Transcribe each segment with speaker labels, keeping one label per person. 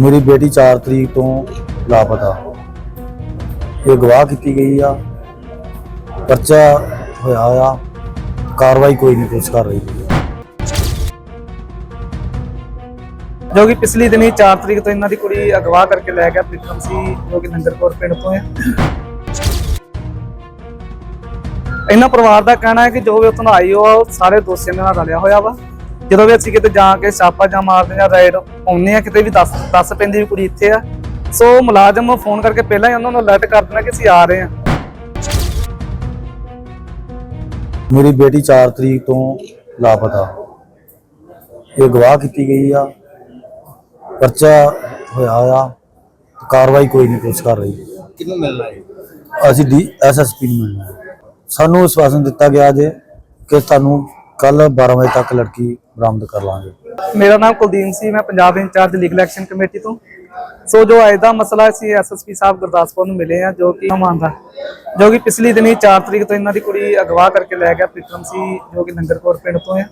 Speaker 1: ਮੇਰੀ ਬੇਟੀ 4 ਤਰੀਕ ਤੋਂ ਲਾਪਤਾ। ਇਹ ਗਵਾਹ ਕੀਤੀ ਗਈ ਆ। ਪਰਚਾ ਹੋਇਆ ਆ। ਕਾਰਵਾਈ ਕੋਈ ਨਹੀਂ, ਪੁਲਿਸ ਕਰ ਰਹੀ।
Speaker 2: ਜੋ ਕਿ ਪਿਛਲੀ ਦਿਨੀ 4 ਤਰੀਕ ਤੋਂ ਇਹਨਾਂ ਦੀ ਕੁੜੀ ਅਗਵਾ ਕਰਕੇ ਲੈ ਗਿਆ ਪ੍ਰੀਤਮ ਸੀ, ਜੋ ਕਿ ਨੰਦਰਪੁਰ ਪਿੰਡ ਤੋਂ ਹੈ। ਇਹਨਾਂ ਪਰਿਵਾਰ ਦਾ ਕਹਿਣਾ ਹੈ ਕਿ ਜੋ ਵੀ ਉਤੋਂ ਆਈ ਉਹ ਸਾਰੇ ਦੋਸਤਾਂ ਦੇ ਨਾਲ ਰਲਿਆ ਹੋਇਆ ਵਾ। ਜਦੋਂ ਵੀ ਅਸੀਂ ਕਿਤੇ ਜਾ ਕੇ ਛਾਪਾ ਜਾਂ ਮਾਰਦੇ ਜਾਂ ਰਾਈਡ ਆਉਂਦੇ ਆ ਕਿਤੇ ਵੀ ਦੱਸ ਦੱਸ ਪੈਂਦੀ ਵੀ ਕੁੜੀ ਇੱਥੇ ਆ। ਸੋ ਮੁਲਾਜ਼ਮ ਫੋਨ ਕਰਕੇ ਪਹਿਲਾਂ ਹੀ ਉਹਨਾਂ ਨੂੰ ਅਲਰਟ ਕਰ ਦੇਣਾ ਕਿ ਅਸੀਂ ਆ ਰਹੇ ਹਾਂ।
Speaker 1: ਮੇਰੀ ਬੇਟੀ 4 ਤਰੀਕ ਤੋਂ ਲਾਪਤਾ। ਇਹ ਗਵਾਹ ਕੀਤੀ ਗਈ ਆ। ਪਰਚਾ ਹੋਇਆ ਆ। ਕਾਰਵਾਈ ਕੋਈ ਨਹੀਂ ਪੁਲਿਸ ਕਰ ਰਹੀ।
Speaker 3: ਕਿਹਨੂੰ ਮਿਲਣਾ ਹੈ?
Speaker 1: ਅਸੀਂ ਡੀ ਐਸਐਸਪੀ ਨੂੰ ਮਿਲਣਾ। ਸਾਨੂੰ ਵਿਸ਼ਵਾਸਨ ਦਿੱਤਾ ਗਿਆ ਜੇ ਕਿ ਤੁਹਾਨੂੰ ਕੱਲ 12 ਵਜੇ ਤੱਕ ਲੜਕੀ ਬਰਾਮਦ ਕਰ ਲਾਂਗੇ।
Speaker 2: ਮੇਰਾ ਨਾਮ ਕੁਲਦੀਪ ਸੀ, ਮੈਂ Punjab incharge legal action committee ਤੋਂ। ਸੋ ਜੋ ਅੱਜ ਦਾ ਮਸਲਾ ਸੀ ਐਸਐਸਪੀ ਸਾਹਿਬ ਗੁਰਦਾਸਪੁਰ ਨੂੰ ਮਿਲੇ ਆ ਜੋ ਕਿ ਹਮਾਨ ਦਾ, ਜੋ ਕਿ ਪਿਛਲੀ ਦਿਨੀ 4 ਤਰੀਕ ਤੋਂ ਇਹਨਾਂ ਦੀ ਕੁੜੀ ਅਗਵਾ ਕਰਕੇ ਲੈ ਗਿਆ, ਪ੍ਰੀਤਮ ਸੀ, ਜੋ ਕਿ ਨੰਗਰਪੁਰ ਪਿੰਡ ਤੋਂ ਹੈ।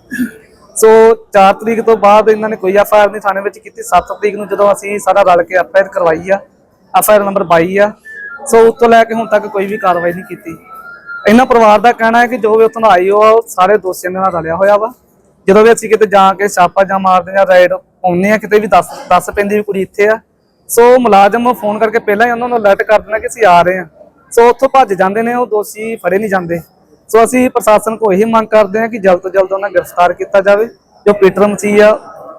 Speaker 2: ਸੋ 4 ਤਰੀਕ ਤੋਂ ਬਾਅਦ ਇਹਨਾਂ ਨੇ ਕੋਈ ਐਫਆਈਆਰ ਨਹੀਂ ਥਾਣੇ ਵਿੱਚ ਕੀਤੀ। 7 ਤਰੀਕ ਨੂੰ ਜਦੋਂ ਅਸੀਂ ਸਾਰਾ ਰਲ ਕੇ ਐਫਆਈਆਰ ਕਰਵਾਈ ਆ ਐਫਆਈਆਰ ਨੰਬਰ 22 ਆ, ਸੋ ਉਸ ਤੋਂ ਲੈ ਕੇ ਹੁਣ ਤੱਕ ਕੋਈ ਵੀ ਕਾਰਵਾਈ ਨਹੀਂ ਕੀਤੀ। ਇਹਨਾਂ ਪਰਿਵਾਰ ਦਾ ਕਹਿਣਾ ਹੈ ਕਿ ਜੋ ਵੀ ਉਤੋਂ ਆਈ ਉਹ ਸਾਰੇ ਦੋਸ਼ੀਆਂ ਦੇ ਨਾਲ ਰਲਿਆ ਹੋਇਆ ਵਾ। ਜਦੋਂ ਵੀ ਅਸੀਂ ਕਿਤੇ ਜਾ ਕੇ ਛਾਪਾ ਜਾਂ ਮਾਰਦੇ ਜਾਂ ਰਾਈਡ ਆਉਂਦੇ ਆ ਕਿਤੇ ਵੀ ਦੱਸ ਦੱਸ ਪੈਂਦੀ ਵੀ ਕੁੜੀ ਇੱਥੇ ਆ। ਸੋ ਮੁਲਾਜ਼ਮ ਫੋਨ ਕਰਕੇ ਪਹਿਲਾਂ ਹੀ ਉਹਨਾਂ ਨੂੰ ਅਲਰਟ ਕਰ ਦੇਣਾ ਕਿ ਅਸੀਂ ਆ ਰਹੇ ਹਾਂ। ਸੋ ਉੱਥੋਂ ਭੱਜ ਜਾਂਦੇ ਨੇ, ਉਹ ਦੋਸ਼ੀ ਫੜੇ ਨਹੀਂ ਜਾਂਦੇ। ਸੋ ਅਸੀਂ ਪ੍ਰਸ਼ਾਸਨ ਕੋਲ ਇਹੀ ਮੰਗ ਕਰਦੇ ਹਾਂ ਕਿ ਜਲਦ ਤੋਂ ਜਲਦ ਉਹਨਾਂ ਨੂੰ ਗ੍ਰਿਫਤਾਰ ਕੀਤਾ ਜਾਵੇ। ਜੋ ਪੀਟਰ ਮਸੀਹ ਆ,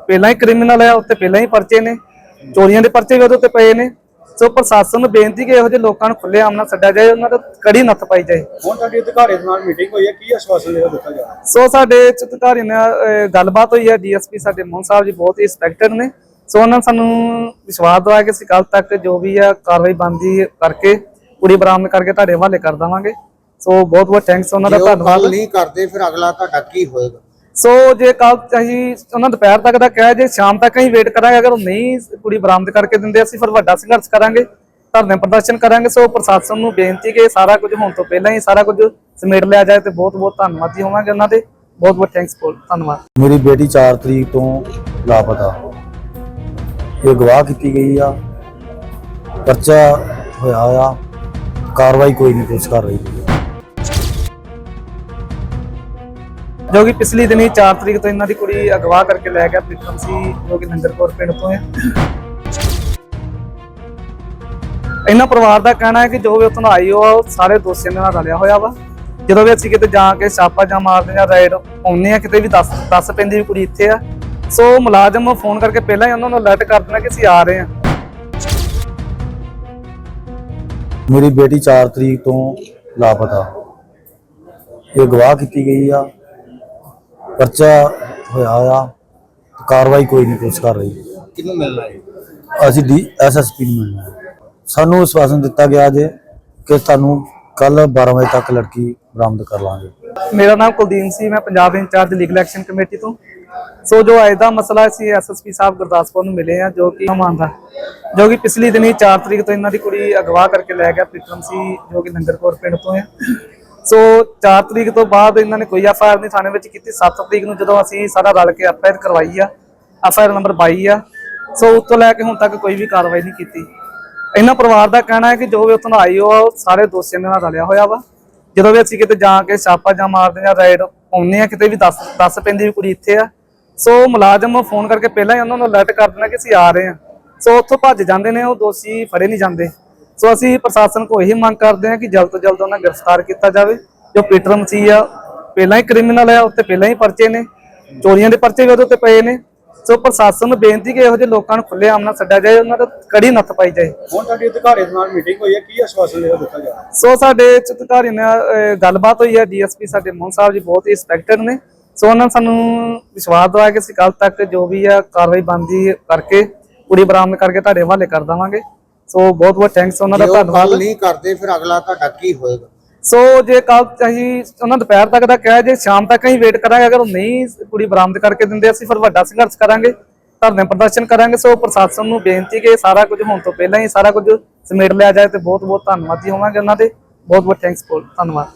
Speaker 2: ਪਹਿਲਾਂ ਹੀ ਕ੍ਰਿਮੀਨਲ ਆ ਉੱਤੇ ਪਹਿਲਾਂ ਹੀ ਪਰਚੇ ਨੇ। ਚੋਰੀਆਂ ਦੇ ਪਰਚੇ ਵੀ ਉਹਦੇ ਉੱਤੇ ਪਏ ਨੇ। ਸੋ ਪ੍ਰਸ਼ਾਸਨ ਨੂੰ ਬੇਨਤੀ ਕਿ ਇਹੋ ਜਿਹੇ ਲੋਕਾਂ ਨੂੰ ਖੁੱਲੇ ਆਮ ਨਾਲ ਛੱਡਿਆ ਜਾਏ ਉਹਨਾਂ ਦਾ ਕੜੀ ਨੱਥ ਪਾਈ ਜਾਏ।
Speaker 3: ਹੁਣ ਤੁਹਾਡੀ ਅਧਿਕਾਰੀ ਦੇ ਨਾਲ ਮੀਟਿੰਗ ਹੋਈ ਹੈ ਕੀ ਆਸ਼ਵਾਸਨ ਜਿਹੜਾ ਦਿੱਤਾ ਜਾ ਰਿਹਾ?
Speaker 2: ਸੋ ਸਾਡੇ ਚਿਤਕਾਰੀ ਨਾਲ ਗੱਲਬਾਤ ਹੋਈ ਹੈ ਡੀਐਸਪੀ ਸਾਡੇ ਮੋਹਨ ਸਾਹਿਬ ਜੀ ਬਹੁਤ ਹੀ ਰਿਸਪੈਕਟਡ ਨੇ। ਸੋ ਉਹਨਾਂ ਸਾਨੂੰ ਵਿਸ਼ਵਾਸ ਦਵਾਇਆ ਕਿ ਅਸੀਂ ਕੱਲ ਤੱਕ ਜੋ ਵੀ ਆ ਕਾਰਵਾਈ ਬੰਦੀ ਕਰਕੇ ਕੁੜੀ ਬਰਾਮਦ ਕਰਕੇ ਤੁਹਾਡੇ ਹਵਾਲੇ ਕਰ ਦੇਵਾਂਗੇ। ਸੋ ਬਹੁਤ ਬਹੁਤ ਥੈਂਕਸ ਉਹਨਾਂ ਦਾ ਧੰਨਵਾਦ।
Speaker 3: ਨਹੀਂ ਕਰਦੇ ਫਿਰ ਅਗਲਾ ਤੁਹਾਡਾ ਕੀ ਹੋਏਗਾ?
Speaker 2: ਸੋ ਜੇ ਕੱਲ ਅਸੀਂ ਉਹਨਾਂ ਦੁਪਹਿਰ ਤੱਕ ਦਾ ਕਿਹਾ, ਜੇ ਸ਼ਾਮ ਤੱਕ ਅਸੀਂ ਵੇਟ ਕਰਾਂਗੇ, ਅਗਰ ਉਹ ਨਹੀਂ ਕੁੜੀ ਬਰਾਮਦ ਕਰਕੇ ਦਿੰਦੇ, ਅਸੀਂ ਫਿਰ ਵੱਡਾ ਸੰਘਰਸ਼ ਕਰਾਂਗੇ, ਧਰਨੇ ਪ੍ਰਦਰਸ਼ਨ ਕਰਾਂਗੇ। ਸੋ ਪ੍ਰਸ਼ਾਸਨ ਨੂੰ ਬੇਨਤੀ ਕਿ ਸਾਰਾ ਕੁਝ ਹੋਣ ਤੋਂ ਪਹਿਲਾਂ ਹੀ ਸਾਰਾ ਕੁਝ ਸਮੇਟ ਲਿਆ ਜਾਏ ਤੇ ਬਹੁਤ ਬਹੁਤ ਧੰਨਵਾਦੀ ਹੋਵਾਂਗੇ ਉਹਨਾਂ ਦੇ। ਬਹੁਤ ਬਹੁਤ ਥੈਂਕਸ ਧੰਨਵਾਦ।
Speaker 1: ਮੇਰੀ ਬੇਟੀ 4 ਤਰੀਕ ਤੋਂ ਲਾਪਤਾ। ਇਹ ਗਵਾਹ ਕੀਤੀ ਗਈ ਆ, ਪਰਚਾ ਹੋਇਆ ਆ, ਕਾਰਵਾਈ ਕੋਈ ਨਹੀਂ ਪੁਲਿਸ ਕਰ ਰਹੀ।
Speaker 2: ਜੋ ਕਿ ਪਿਛਲੀ ਦਿਨੀ 4 ਤਰੀਕ ਤੋਂ ਇਹਨਾਂ ਦੀ ਕੁੜੀ ਅਗਵਾ ਕਰਕੇ ਲੈ ਗਿਆ ਪ੍ਰੀਤਮ ਸੀ, ਜੋ ਕਿ ਨੰਗਰਪੁਰ ਪਿੰਡ ਤੋਂ ਹੈ। ਇਹਨਾਂ ਪਰਿਵਾਰ ਦਾ ਕਹਿਣਾ ਹੈ ਕਿ ਜੋ ਵੀ ਉਤੋਂ ਆਈ ਉਹ ਸਾਰੇ ਦੋਸ਼ੀਆਂ ਨਾਲ ਰਲਿਆ ਹੋਇਆ ਵਾ। ਜਦੋਂ ਵੀ ਅਸੀਂ ਕਿਤੇ ਜਾ ਕੇ ਛਾਪਾ ਜਾਂ ਮਾਰਦੇ ਜਾਂ ਰਾਈਡ ਆਉਂਦੇ ਆ ਕਿਤੇ ਵੀ ਦੱਸ ਦੱਸ ਪੈਂਦੀ ਵੀ ਕੁੜੀ ਇੱਥੇ ਆ। ਸੋ ਮੁਲਾਜ਼ਮ ਫੋਨ ਕਰਕੇ ਪਹਿਲਾਂ ਹੀ ਉਹਨਾਂ ਨੂੰ ਅਲਰਟ ਕਰ ਦੇਣਾ ਕਿ ਅਸੀਂ ਆ ਰਹੇ ਹਾਂ।
Speaker 1: ਮੇਰੀ ਬੇਟੀ 4 ਤਰੀਕ ਤੋਂ ਲਾਪਤਾ। ਇਹ ਗਵਾਹ ਕੀਤੀ ਗਈ ਆ। ਪਰਚਾ ਹੋਇਆ ਆ ਕਾਰਵਾਈ ਕੋਈ ਨਹੀਂ ਪੁਲਿਸ ਕਰ ਰਹੀ।
Speaker 3: ਕਿਹਨੂੰ ਮਿਲਣਾ ਹੈ
Speaker 1: ਅਸੀਂ ਡੀ ਐਸਐਸਪੀ ਨੂੰ ਮਿਲਣਾ ਹੈ। ਸਾਨੂੰ ਵਿਸ਼ਵਾਸਨ ਦਿੱਤਾ ਗਿਆ ਜੇ ਕਿ ਤੁਹਾਨੂੰ ਕੱਲ 12 ਵਜੇ ਤੱਕ ਲੜਕੀ ਬਰਾਮਦ ਕਰ ਲਾਂਗੇ।
Speaker 2: ਮੇਰਾ ਨਾਮ ਕੁਲਦੀਪ ਸੀ ਮੈਂ Punjab incharge legal action committee ਤੋਂ। ਸੋ ਜੋ ਅੱਜ ਦਾ ਮਸਲਾ ਸੀ ਐਸਐਸਪੀ ਸਾਹਿਬ ਗੁਰਦਾਸਪੁਰ ਨੂੰ ਮਿਲੇ ਆ ਜੋ ਕਿ ਹਮਾਨ ਦਾ ਜੋ ਕਿ ਪਿਛਲੀ ਦਿਨੀ 4 ਤਰੀਕ ਤੋਂ ਇਹਨਾਂ ਦੀ ਕੁੜੀ ਅਗਵਾ ਕਰਕੇ ਲੈ ਗਿਆ ਪ੍ਰੀਤਮ ਸੀ ਜੋ ਕਿ ਨੰਗਰਪੁਰ ਪਿੰਡ ਤੋਂ ਹੈ। ਸੋ 4 ਤਰੀਕ ਤੋਂ ਬਾਅਦ ਇਹਨਾਂ ਨੇ ਕੋਈ ਐਫ ਆਰ ਨਹੀਂ ਥਾਣੇ ਵਿੱਚ ਕੀਤੀ। 7 ਤਰੀਕ ਨੂੰ ਜਦੋਂ ਅਸੀਂ ਸਾਰਾ ਰਲ ਕੇ ਐਫਆਈਆਰ ਕਰਵਾਈ ਆ ਐਫਆਈਆਰ ਨੰਬਰ 22 ਆ। ਸੋ ਉਸ ਲੈ ਕੇ ਹੁਣ ਤੱਕ ਕੋਈ ਵੀ ਕਾਰਵਾਈ ਨਹੀਂ ਕੀਤੀ। ਇਹਨਾਂ ਪਰਿਵਾਰ ਦਾ ਕਹਿਣਾ ਹੈ ਕਿ ਜੋ ਵੀ ਉੱਥੋਂ ਆਈ ਉਹ ਸਾਰੇ ਦੋਸ਼ੀਆਂ ਦੇ ਨਾਲ ਰਲਿਆ ਹੋਇਆ ਵਾ। ਜਦੋਂ ਵੀ ਅਸੀਂ ਕਿਤੇ ਜਾ ਕੇ ਛਾਪਾ ਜਾਂ ਮਾਰਦੇ ਜਾਂ ਰਾਈਡ ਆਉਂਦੇ ਆ ਕਿਤੇ ਵੀ ਦੱਸ ਦੱਸ ਪੈਂਦੀ ਵੀ ਕੁੜੀ ਇੱਥੇ ਆ। ਸੋ ਮੁਲਾਜ਼ਮ ਫੋਨ ਕਰਕੇ ਪਹਿਲਾਂ ਹੀ ਉਹਨਾਂ ਨੂੰ ਅਲਰਟ ਕਰ ਦੇਣਾ ਕਿ ਅਸੀਂ ਆ ਰਹੇ ਹਾਂ। ਸੋ ਉੱਥੋਂ ਭੱਜ ਜਾਂਦੇ ਨੇ, ਉਹ ਦੋਸ਼ੀ ਫੜੇ ਨਹੀਂ ਜਾਂਦੇ। ਸੋ ਅਸੀਂ ਪ੍ਰਸ਼ਾਸਨ ਕੋਲ ਇਹੀ ਮੰਗ ਕਰਦੇ ਹਾਂ ਕਿ ਜਲਦ ਤੋਂ ਜਲਦ ਉਹਨਾਂ ਗ੍ਰਿਫਤਾਰ ਕੀਤਾ ਜਾਵੇ। ਜੋ ਪੀਟਰ ਮਸੀਹ ਆ ਪਹਿਲਾਂ ਹੀ ਕ੍ਰਿਮੀਨਲ ਆ ਉੱਤੇ ਪਹਿਲਾਂ ਹੀ ਪਰਚੇ ਨੇ। ਚੋਰੀਆਂ ਦੇ ਪਰਚੇ ਵੀ ਉਹਦੇ ਉੱਤੇ ਪਏ ਨੇ। ਸੋ ਪ੍ਰਸ਼ਾਸਨ ਨੂੰ ਬੇਨਤੀ ਕਿ ਇਹੋ ਜਿਹੇ ਲੋਕਾਂ ਨੂੰ ਖੁੱਲੇ ਆਮ ਨਾਲ ਛੱਡਿਆ ਜਾਏ ਉਹਨਾਂ ਦਾ ਕੜੀ ਨੱਥ ਪਾਈ ਜਾਏ।
Speaker 3: ਹੁਣ ਤੁਹਾਡੀ ਅਧਿਕਾਰੀ ਦੇ ਨਾਲ ਮੀਟਿੰਗ ਹੋਈ ਹੈ ਕੀ ਆਸ਼ਵਾਸਨ ਜਿਹੜਾ ਦਿੱਤਾ ਜਾ ਰਿਹਾ?
Speaker 2: ਸੋ ਸਾਡੇ ਚਿਤਕਾਰੀ ਨਾਲ ਗੱਲਬਾਤ ਹੋਈ ਹੈ ਡੀਐਸਪੀ ਸਾਡੇ ਮੋਹਨ ਸਾਹਿਬ ਜੀ ਬਹੁਤ ਹੀ ਰਿਸਪੈਕਟਡ ਨੇ। ਸੋ ਉਹਨਾਂ ਸਾਨੂੰ ਵਿਸ਼ਵਾਸ ਦਵਾਇਆ ਕਿ ਅਸੀਂ ਕੱਲ ਤੱਕ ਜੋ ਵੀ ਆ ਕਾਰਵਾਈ ਬੰਦੀ ਕਰਕੇ ਕੁੜੀ ਬਰਾਮਦ ਕਰਕੇ ਤੁਹਾਡੇ ਹਵਾਲੇ ਕਰ ਦੇਵਾਂਗੇ। ਸੋ ਬਹੁਤ ਬਹੁਤ ਥੈਂਕਸ ਉਹਨਾਂ ਦਾ ਧੰਨਵਾਦ।
Speaker 3: ਨਹੀਂ ਕਰਦੇ ਫਿਰ ਅਗਲਾ ਤੁਹਾਡਾ ਕੀ ਹੋਏਗਾ?
Speaker 2: ਸੋ ਜੇ ਕੱਲ ਅਸੀਂ ਉਹਨਾਂ ਦੁਪਹਿਰ ਤੱਕ ਦਾ ਕਿਹਾ ਜੇ ਸ਼ਾਮ ਤੱਕ ਅਸੀਂ ਵੇਟ ਕਰਾਂਗੇ ਅਗਰ ਉਹ ਨਹੀਂ ਕੁੜੀ ਬਰਾਮਦ ਕਰਕੇ ਦਿੰਦੇ ਅਸੀਂ ਫਿਰ ਵੱਡਾ ਸੰਘਰਸ਼ ਕਰਾਂਗੇ ਧਰਨੇ ਪ੍ਰਦਰਸ਼ਨ ਕਰਾਂਗੇ। ਸੋ ਪ੍ਰਸ਼ਾਸਨ ਨੂੰ ਬੇਨਤੀ ਕਿ ਸਾਰਾ ਕੁਝ ਹੋਣ ਤੋਂ ਪਹਿਲਾਂ ਹੀ ਸਾਰਾ ਕੁਝ ਸਮੇਟ ਲਿਆ ਜਾਏ ਤੇ ਬਹੁਤ ਬਹੁਤ ਧੰਨਵਾਦੀ ਹੋਵਾਂਗੇ ਉਹਨਾਂ ਦੇ। ਬਹੁਤ ਬਹੁਤ ਥੈਂਕਸ ਧੰਨਵਾਦ।